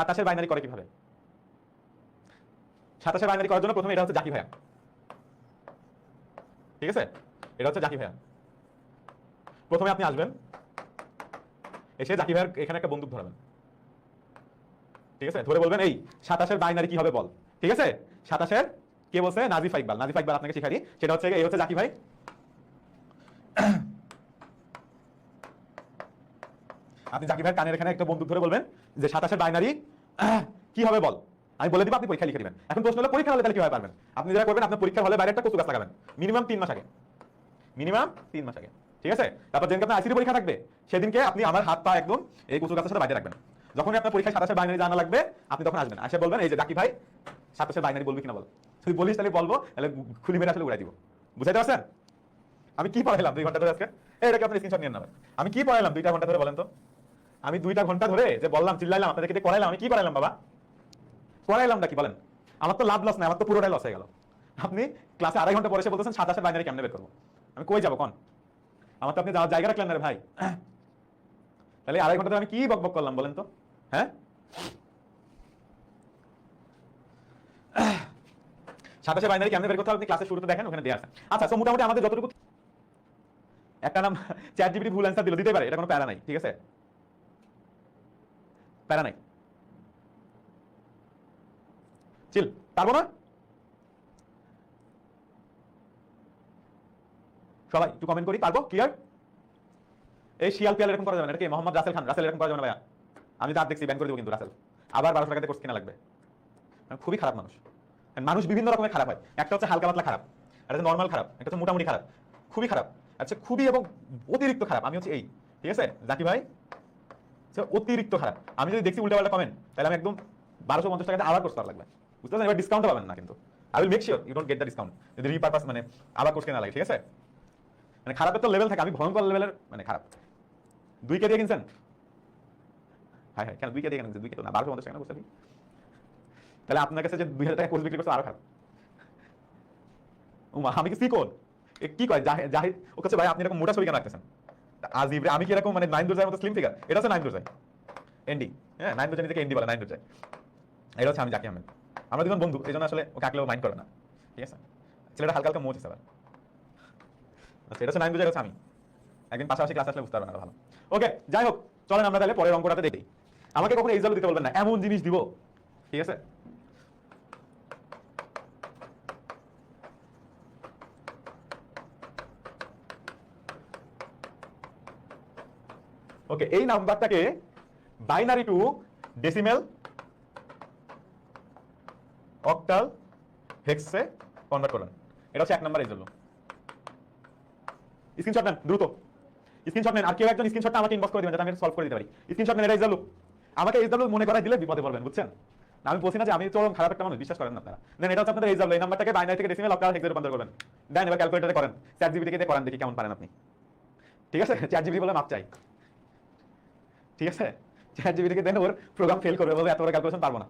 সাতাশের বাইনারি করে কীভাবে? সাতাশের বাইনারি করার জন্য প্রথমে এটা হচ্ছে জাকি ভাইয়া। ঠিক আছে? এটা হচ্ছে জাকি ভাইয়া। প্রথমে আপনি আসবেন, এসে জাকি ভাইয়ের এখানে একটা বন্দুক ধরাবেন। ঠিক আছে? ধরে বলবেন, এই, সাতাশের বাইনারি কি হবে বল? ঠিক আছে? সাতাশের, কে বলছে? নাজিফা ইকবাল। নাজিফা ইকবাল আপনাকে শিখাই সেটা হচ্ছে, এই হচ্ছে জাকি ভাই। আপনি জাকি ভাইয়ের কানের এখানে একটা বন্দুক ধরে বলবেন যে সাতাশের বাইনারি কি হবে বল? আমি বলে দিব, আপনি পরীক্ষা লিখে দিবেন এখন প্রশ্ন হলো পরীক্ষা হলে তাহলে কীভাবে পারবেন? আপনি যেটা করবেন, আপনার পরীক্ষার হলে বাইরে একটা কচু গাছ লাগাবেন। মিনিমাম তিন মাস আগে। মিনিমাম তিন মাস আগে। ঠিক আছে? তারপর যেদিনকে আপনার আইসিডি পরীক্ষা থাকবে, সেদিনকে আপনি আমার হাত পা একদম এই কচু গাছের সাথে বাইরে রাখবেন। যখনই আপনার পরীক্ষায় সাতাশের বাইনারি জানা লাগবে, আপনি তখন আসবেন। আসে বলবেন, এই যে জাকি ভাই, সাতাশের বাইনারি বলবি কিনা বল? তুই বলিস তাহলে বলব, তাহলে খুলি মেরে আসলে উড়াই দিব। বুঝাইতে পারছেন? আমি কি পড়াইলাম দুই ঘণ্টা ধরে আজকে? এটাকে আপনি স্ক্রিনশট নিয়ে নেবেন আমি কি পড়াইলাম দুইটা ঘণ্টা ধরে বলেন তো? আমি দুইটা ঘণ্টা ধরে যে বললাম, চিল্লাইলাম, আপনাদেরকে দিয়ে করাইলাম, আমি কি করাইলাম বাবা? করাইলাম নাকি বলেন? আমার তো লাভ লস নাই, আমার তো পুরোটাই লস হয়ে গেল। আপনি ক্লাসে আড়াই ঘণ্টা পরে এসে বলতেছেন সাতাশের বাইনারি কেমনে বের করব? আমি কই যাব, কোন? আমার তো আপনি যাওয়ার জায়গা রাখলেন রে ভাই। তাহলে আড়াই ঘণ্টা আমি কি বক বক করলাম বলেন তো? হ্যাঁ? সাতাশে বাইনারি কেমনে বের করতে হবে আপনি ক্লাসের শুরুতে দেখেন, ওখানে দেওয়া আছে আচ্ছা মোটামুটি আমাদের যতটুকু একটা নাম চ্যাট জিপিটি ভুল অ্যান্সার দিল দিতে পারে, এটা কোনো প্যারা নাই, ঠিক আছে? প্যারা নাই। চিল, পারব না? সবাই একটু কমেন্ট করি, পারব? ক্লিয়ার এই শিয়াল পিয়াল এরকম করা যাবে না এটা কি মোহাম্মদ রাসেল খান, রাসেল এরকম করা যাবে না ভাইয়া। আমি তার দেখছি ব্যান করে দেবো কিন্তু রাসেল। আবার বারোশো টাকাতে কোর্স কিনা লাগবে। মানে খুবই খারাপ মানুষ। মানুষ বিভিন্ন রকমের খারাপ হয়। একটা হচ্ছে হালকা পাতলা খারাপ একটা হচ্ছে নর্মাল খারাপ, একটা হচ্ছে মোটামুটি খারাপ। খুবই খারাপ। আচ্ছা খুবই এবং অতিরিক্ত খারাপ। আমি হচ্ছে এই, ঠিক আছে? জাকি ভাই? হচ্ছে অতিরিক্ত খারাপ। আমি যদি দেখছি উল্টা পাল্টা কমেন্ট তাহলে আমি একদম বারোশো পঞ্চাশ টাকাতে আবার কোর্স করা লাগবে। বুঝতে পারছেন? এবার ডিসকাউন্ট পাবেন না কিন্তু। I will make sure you don't get the discount যদি রিপারপাস মানে আবার কোর্স কেনা লাগে, ঠিক আছে? মানে খারাপের তো লেভেল থাকে, আমি ভয়ঙ্কর লেভেলের মানে খারাপ। দুই কে দিয়ে কিনছেন? হ্যাঁ হ্যাঁ কেন দুই কে দিয়ে কিনছেন? দুই কে না, বারোশো পঞ্চাশ টাকা বুঝতে তাহলে আপনার কাছে যে দুই হাজার টাকা কোর্স বিক্রি করছে আরও খারাপ। আমি কি সিকোন এ কি কয়? জাহি- জাহিদ ও কাছে ভাই, আপনি এরকম মোটা ছবি কেন রাখতেছেন? আজিব রে, আমি কি এরকম মানে নাইন দুর্জার মতো স্লিম ফিগার এটা হচ্ছে নাইন দুর্জাই এনডি হ্যাঁ নাইন দুর্জা নিজেকে এনডি বলে নাইন দুর্জাই এটা হচ্ছে আমি জাকি আহমেদ। আমরা দুজন বন্ধু এই জন্য আসলে ওকে আঁকলেও মাইন্ড করে না। ঠিক আছে? ছেলেটা হালকা হালকা মোচ আছে আবার। আচ্ছা এটা হচ্ছে নাইন দুর্জা হচ্ছে আমি। একদিন পাশাপাশি ক্লাস আসলে বুঝতে পারবেন ভালো। ওকে যাই হোক চলেন আমরা তাহলে পরের অঙ্কটাতে দেখি। আমাকে কখনো এক্সাম দিতে বলবেন না এমন জিনিস দিব। ঠিক আছে? ওকে এই নাম্বারটাকে বাইনারি টু ডেসিমেল অক্টাল হেক্সে কনভার্ট করবেন এটা হচ্ছে এক নাম্বার এক্সাম্পল স্ক্রিনশট নেন, দ্রুত। স্ক্রিনশট নেন, আর কেউ একজন স্ক্রিনশটটা আমাকে ইনবক্স করে দিবেন যাতে আমি সলভ করে দিতে পারি। স্ক্রিনশট নেন, এটা এক্সাম্পল আমাকে এক্সাম্পল মনে করাই দিলে বিপদে পড়বেন, বুঝছেন? আমি বলছি না যে আমি চরম খারাপ একটা মানুষ, বিশ্বাস করেন আপনারা। দেন এটা হচ্ছে আপনাদের এক্সাম্পল এই নাম্বারটাকে বাইনারি থেকে ডেসিমেল অক্টাল হেক্সে রূপান্তর করবেন। দেন এবার ক্যালকুলেটরে করেন। চ্যাট জিবিটি দিয়ে করেন, দেখি কেমন পারেন আপনি। ঠিক আছে? চ্যাট জিবিটি বলে মাপ চাই ঠিক আছে? চ্যাট জিবিটিকে দেন ওর প্রোগ্রাম ফেল করবে বলবে এত বড় ক্যালকুলেশন পারব না।